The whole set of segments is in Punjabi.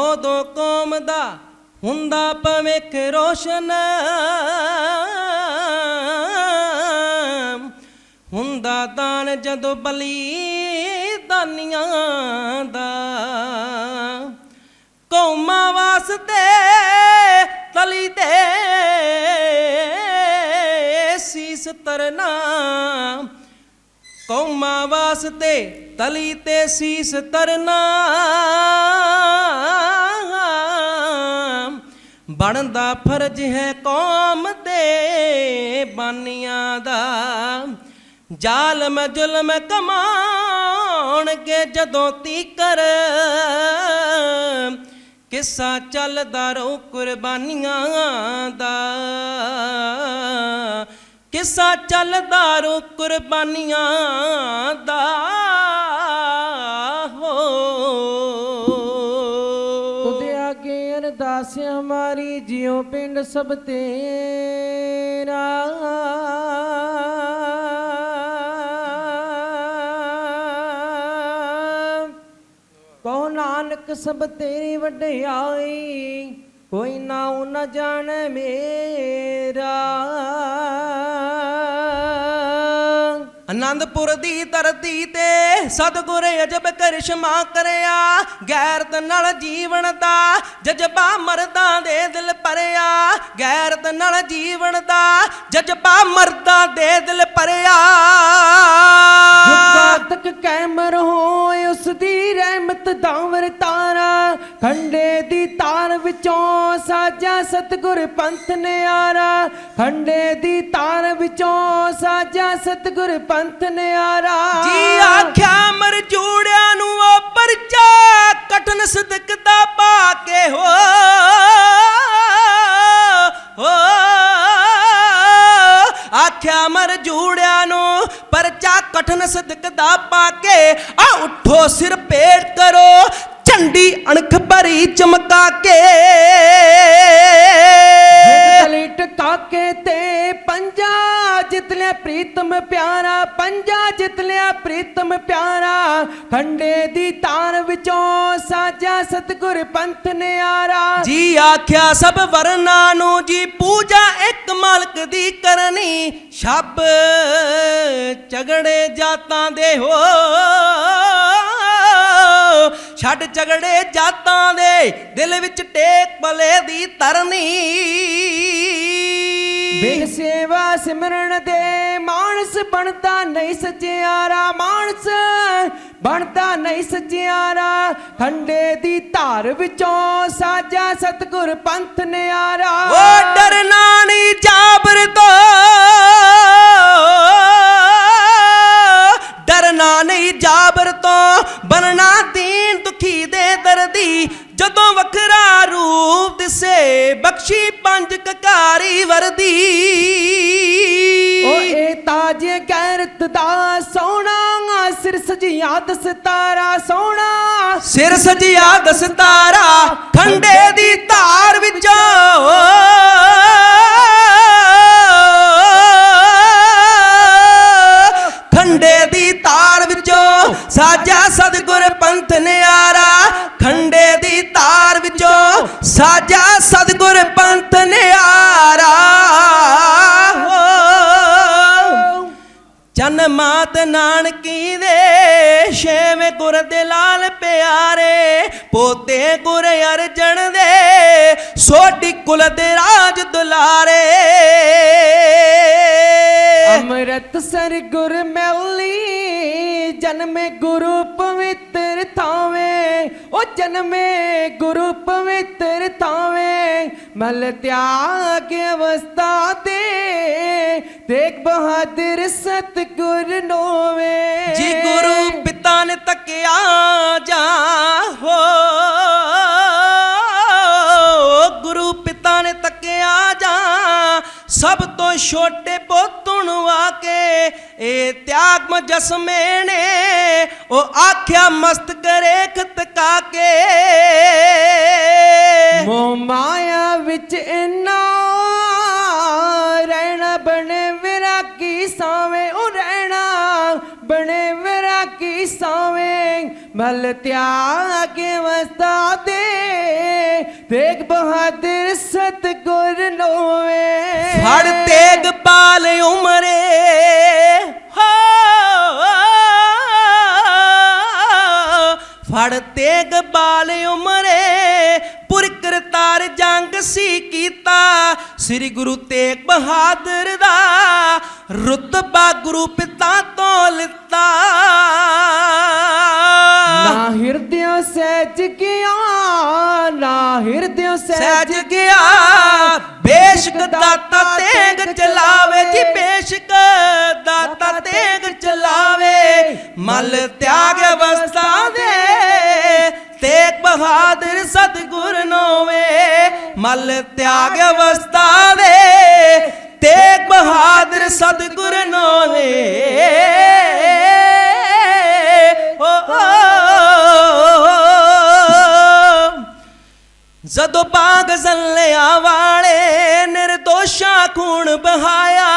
ਉਦੋਂ ਕੌਮ ਦਾ ਹੁੰਦਾ ਭਵਿੱਖ ਰੋਸ਼ਨ। ਹੁੰਦਾ ਦਾਨ ਜਦੋਂ ਬਲੀ ਦਾਨੀਆਂ ਦਾ। ਕੌਮਾਂ ਵਾਸਤੇ ਤਲੀ ਤੇ ਸੀਸ ਤਰਨਾ ਕੌਮਾਂ ਵਾਸਤੇ ਤਲੀ ਤੇ ਸੀਸ ਤਰਨਾ ਬਣਦਾ ਫਰਜ਼ ਹੈ ਕੌਮ ਦੇ ਬਾਨੀਆਂ ਦਾ। ਜ਼ਾਲਮ ਜ਼ੁਲਮ ਕਮਾਉਣਗੇ ਜਦੋਂ ਤੀਕਰ। ਕਿੱਸਾ ਚੱਲਦਾ ਰਹੂ ਕੁਰਬਾਨੀਆਂ ਦਾ। ਕਿੱਸਾ ਚੱਲਦਾ ਰਹੂ ਕੁਰਬਾਨੀਆਂ ਦਾ। ਅਰਦਾਸ ਹਮਾਰੀ ਜਿਉ ਪਿੰਡ ਸਭ ਤੇਰਾ। ਕਹੋ ਨਾਨਕ ਸਭ ਤੇਰੀ ਵਡਿਆਈ, ਕੋਈ ਨਾ ਉਹ ਨਾ ਜਾਣੈ ਮੇਰਾ। ਅਨੰਦਪੁਰ ਦੀ ਧਰਤੀ ਤੇ ਸਤਿਗੁਰ ਅਜਬ ਕਰਿਸ਼ਮਾ ਕਰਿਆ, ਗੈਰਤ ਨਾਲ ਜੀਵਨ ਦਾ ਜਜ਼ਬਾ ਮਰਦਾਂ ਦੇ ਦਿਲ ਭਰਿਆ, ਗੈਰਤ ਨਾਲ ਜੀਵਨ ਦਾ ਜਜ਼ਬਾ ਮਰਦਾਂ ਦੇ ਦਿਲ ਭਰਿਆ। ਜੁਗਾ ਤੱਕ ਕੈਮਰ ਹੋਏ ਉਸ ਦੀ ਰਹਿਮਤ ਦਾਵਰ ਤਾਰਾ, ਖੰਡੇ ਦੀ ਤਾਰ ਵਿੱਚੋਂ ਸਾਜਾ ਸਤਗੁਰ ਪੰਥ ਨਿਆਰਾ, ਖੰਡੇ ਦੀ ਤਾਰ ਵਿੱਚੋਂ ਸਾਜਾ ਸਤਗੁਰ ਪੰਥ ਨਿਆਰਾ। ਜੀ ਆਖਿਆ, ਮਰ ਜੂੜਿਆਂ ਨੂੰ ਉਹ ਪਰਚਾ ਕਟਨ ਸਦਕ ਦਾ ਪਾ ਕੇ ਹੋ। ਹੋ। ਆਖਿਆ, ਮਰ ਜੂੜਿਆਂ ਨੂੰ ਪਰਚਾ ਕਟਨ ਸਦਕ ਦਾ ਪਾ ਕੇ। ਆ ਉਠੋ ਸਿਰ ਪੇਟ ਕਰੋ, ਝੰਡੀ ਅਣਖ ਭਰੀ ਚਮਕਾ ਕੇ। ਤਲੀ ਕੇ ਤੇ ਪੰਜਾ, ਜਿਤ ਲਿਆ ਪ੍ਰੀਤਮ ਪਿਆਰਾ, ਪੰਜਾ ਜਿਤ ਲਿਆ ਪ੍ਰੀਤਮ ਪਿਆਰਾ। ਖੰਡੇ ਦੀ ਤਾਰ ਵਿੱਚੋਂ ਸਾਜਾ ਸਤਗੁਰ ਪੰਥ ਨਿਆਰਾ। ਜੀ ਆਖਿਆ ਸਭ ਵਰਨਾ ਨੂੰ ਜੀ ਪੂਜਾ ਇੱਕ ਮਾਲਕ ਦੀ ਕਰਨੀ। ਛੱਬ ਝਗੜੇ ਜਾਤਾਂ ਦੇ ਹੋ। ਛੱਡ ਝਗੜੇ ਜਾਤਾਂ ਦੇ, ਦਿਲ ਵਿੱਚ ਟੇਕ ਭਲੇ ਦੀ ਤਰਨੀ ਬਿਨ ਸੇਵਾ ਸਿਮਰਨ ਦੇ ਮਾਨਸ ਬਣਦਾ ਨਹੀਂ ਸਚਿਆਰਾ, ਮਾਨਸ ਬਣਦਾ ਨਹੀਂ ਸਚਿਆਰਾ। ਖੰਡੇ ਦੀ ਧਾਰ ਵਿੱਚੋਂ ਸਾਜਾ ਸਤਗੁਰ ਪੰਥ ਨਿਆਰਾ। ਓ ਡਰਨਾ ਨਹੀਂ ਜਾਬਰ ਤੋਂ। ਡਰਨਾ ਨਹੀਂ ਜਾਬਰ ਤੋਂ ਬਣਨਾ ਦੀਨ ਦੁਖੀ ਦੇ ਦਰਦੀ ਜਦੋਂ ਵੱਖਰਾ ਰੂਪ ਦਿਸੇ ਬਖਸ਼ੀ ਪੰਜ ਕਕਾਰੀ ਵਰਦੀ। ਓ ਇਹ ਤਾਜ ਗੈਰਤ ਦਾ ਸੋਹਣਾ ਸਿਰ ਸਜਿਆ ਦਸਤਾਰਾ ਸੋਹਣਾ। ਸਿਰ ਸਜਿਆ ਦਸਤਾਰਾ ਖੰਡੇ ਦੀ ਧਾਰ ਵਿੱਚੋਂ। ਚੰਨ ਮਾਤ ਨਾਨਕੀ ਦੇ, ਛੇਵੇਂ ਗੁਰ ਦੇ ਲਾਲ ਪਿਆਰੇ, ਪੋਤੇ ਗੁਰ ਅਰਜਣ ਦੇ, ਸੋਢੀ ਕੁਲ ਦੇ ਰਾਜ ਦੁਲਾਰੇ। ਅੰਮ੍ਰਿਤ ਸਰ ਗੁਰ ਮੈਲੀ, ਜਨਮੇ ਗੁਰੂ ਪਵਿੱਤਰ ਥਾਵੇਂ। ਉਹ ਜਨਮੇ ਗੁਰੂ ਪਵਿੱਤਰ ਥਾਵੇਂ, ਮਲ ਤਿਆਗ ਅਵਸਥਾ ਤੇ। ਦੇਖ ਬਹਾਦਰ ਸਤਗੁਰ ਨੋਵੇ। ਜੀ ਗੁਰੂ ਪਿਤਾ ਨੇ ਤੱਕਿਆ ਜਾ ਹੋ ਗੁਰੂ ਪਿਤਾ ਨੇ ਤੱਕਿਆ ਜਾ, ਸਭ ਤੋਂ ਛੋਟੇ ਪੁੱਤ ਨੂੰ ਆ ਕੇ ਇਹ ਤਿਆਗ ਮਜਸਮੇ ਨੇ। ਉਹ ਆਖਿਆ ਮਸਤਕ ਰੇਖ ਤਕਾ ਕੇ ਮੋਹ ਮਾਇਆ ਵਿੱਚ ਇਨਾ ਰਹਿਣਾ ਬਣੇ ਵਿਰਾਗੀ ਸਾਵੇਂ ਉਹ ਰਹਿਣਾ ਬਣੇ ਵਿਰਾਗੀ ਸਾਵੇਂ। ਮਲ ਤਿਆਗੇ ਵਸਦਾ ਦੇ ਤੇਗ ਬਹਾਦਰ ਸਤਗੁਰ ਲੋਵੇ ਫੜ ਤੇਗ ਪਾਲ ਫੜ ਤੇਗ ਬਾਲ ਉਮਰੇ ਪੁਰ ਕਰਤਾਰ ਜੰਗ ਸੀ ਕੀਤਾ। ਸ੍ਰੀ ਗੁਰੂ ਤੇਗ ਬਹਾਦਰ ਦਾ ਰੁਤਬਾ ਗੁਰੂ ਪਿਤਾ ਤੋਂ ਲਿੱਤਾ। ਨਾ ਹਿਰਦਿਓ ਸਹਿਜ ਗਿਆ ਨਾ ਹਿਰਦਿਓ ਸਹਿਜ ਗਿਆ। ਬੇਸ਼ਕ ਦਾਤਾ ਤੇਗ ਚਲਾਵੇ ਜੀ ਬੇਸ਼ਕ ਦਾਤਾ ਤੇਗ ਚਲਾਵੇ। ਮਲ ਤਿਆਗ ਅਵਸਥਾ ਦੇ ਬਹਾਦਰ ਸਤਗੁਰ ਨੋਵੇ, ਮਲ ਤਿਆਗ ਅਵਸਥਾ ਦੇ ਤੇਗ ਬਹਾਦਰ ਸਤਿਗੁਰ ਨੋਵੇ। ਜਦੋਂ ਬਾਗ ਜ਼ੱਲਿਆਂ ਵਾਲੇ ਨਿਰਦੋਸ਼ਾਂ ਖੂਨ ਬਹਾਇਆ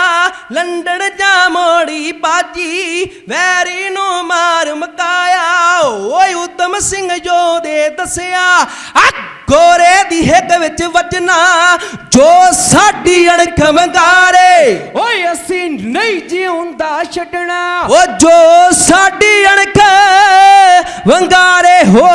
ਲੰਡਣ ਜਾ ਮੋੜੀ ਬਾਜੀ, ਵੈਰੀ ਨੂੰ ਮਾਰ ਮਕਾਇਆ ਉਤਮ ਸਿੰਘ ਜੋਦੇ ਦੱਸਿਆ ਆ ਗੋਰੇ ਦੀ ਹਿੱਕ ਵਿੱਚ ਵੱਜਣਾ ਜੋ ਸਾਡੀ ਅਣਖ ਵੰਗਾਰੇ। ਓਏ ਅਸੀਂ ਨਹੀਂ ਜਿਉਂਦਾ ਛੱਡਣਾ। ਓ ਜੋ ਸਾਡੀ ਅਣਖ ਵੰਗਾਰੇ ਹੋ